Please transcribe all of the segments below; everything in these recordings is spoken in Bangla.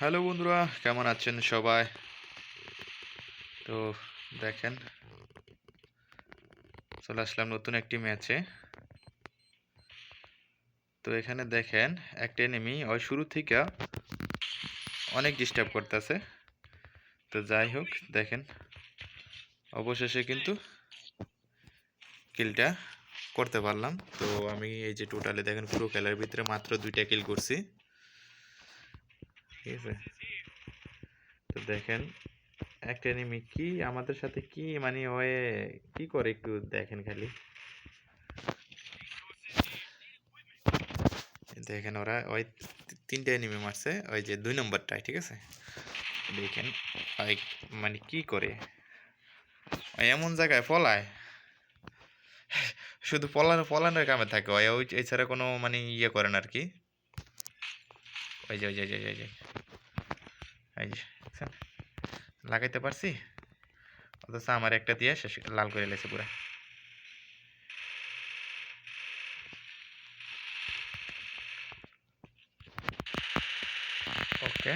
হ্যালো বন্ধুরা, কেমন আছেন সবাই? তো দেখেন, চলে আসলাম নতুন একটি ম্যাচে। তো এখানে দেখেন, একটা এনিমি ওই শুরু থেকে অনেক ডিস্টার্ব করতেছে। তো যাই হোক, দেখেন, অবশেষে কিন্তু কিলটা করতে পারলাম। তো আমি এই যে টোটালে দেখেন পুরো খেলার ভিতরে মাত্র দুইটা কিল করছি। ঠিক আছে তো দেখেন, একটা এনিমি কি আমাদের সাথে কি মানে ওয়ে কি করে একটু দেখেন খালি। দেখেন ওরা ওই তিনটা এনিমি মারছে, ওই যে দুই নম্বরটায়, ঠিক আছে? দেখেন, ওই মানে কি করে? ওই এমন জায়গায় পলায়। শুধু পলানো, পলানোর কামে থাকে, ওই এছাড়া কোনো মানে ইয়ে করে না আর কি। ওই যে ওই যে ওই যে ওই যে, এই যে। দেখছেন? লাগাইতে পারছি? অথচ আমার একটা দিয়ে শেষ লাল করে লেছে পুরা। ওকে।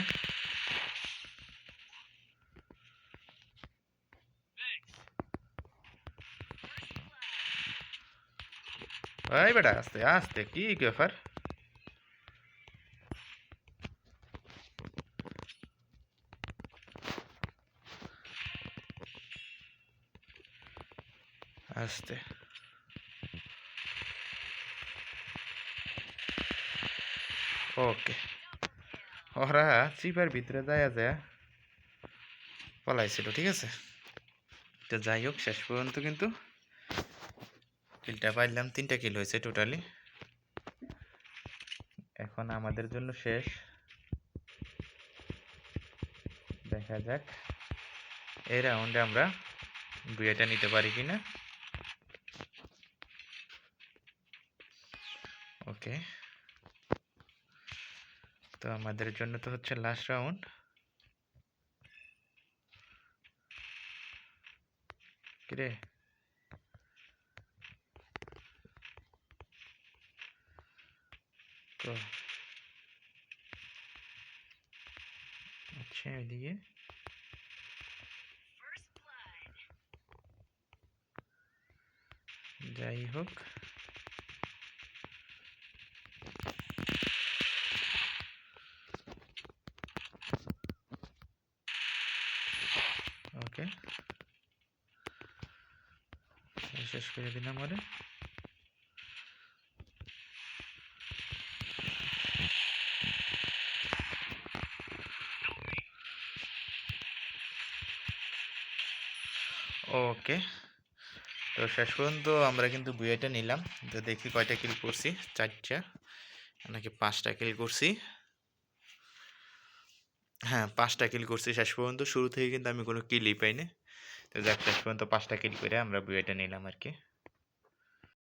এই বেটা, আস্তে আস্তে, কি ব্যাপার? আস্তে। ওকে। ওরা চিপার ভিতরে যায় যায় পলাইছিল, ঠিক আছে? তো যাই হোক, শেষ পর্যন্ত কিন্তু কিলটা পাইলাম, তিনটা কিল হয়েছে টোটালি এখন আমাদের জন্য শেষ। দেখা যাক। এই রাউন্ডে আমরা দুইটা নিতে পারি কিনা। ওকে। তো আমাদের জন্য তো হচ্ছে লাস্ট রাউন্ড কিরে? তো আচ্ছা এদিকে। যাই হোক। ওকে। শেষ করে দিলাম আরে ওকে, তো শেষ পর্যন্ত আমরা কিন্তু বুয়েটা নিলাম। তো দেখি কয়টা কিল করছি। চারটা, নাকি পাঁচটা কিল করছি। হ্যাঁ পাঁচটা কিল করছি শেষ পর্যন্ত। শুরু থেকে কিন্তু আমি কোনো কিলই পাইনি। তো যাক, শেষ পর্যন্ত পাঁচটা কিল করে আমরা বিয়েটা নিলাম আর কি।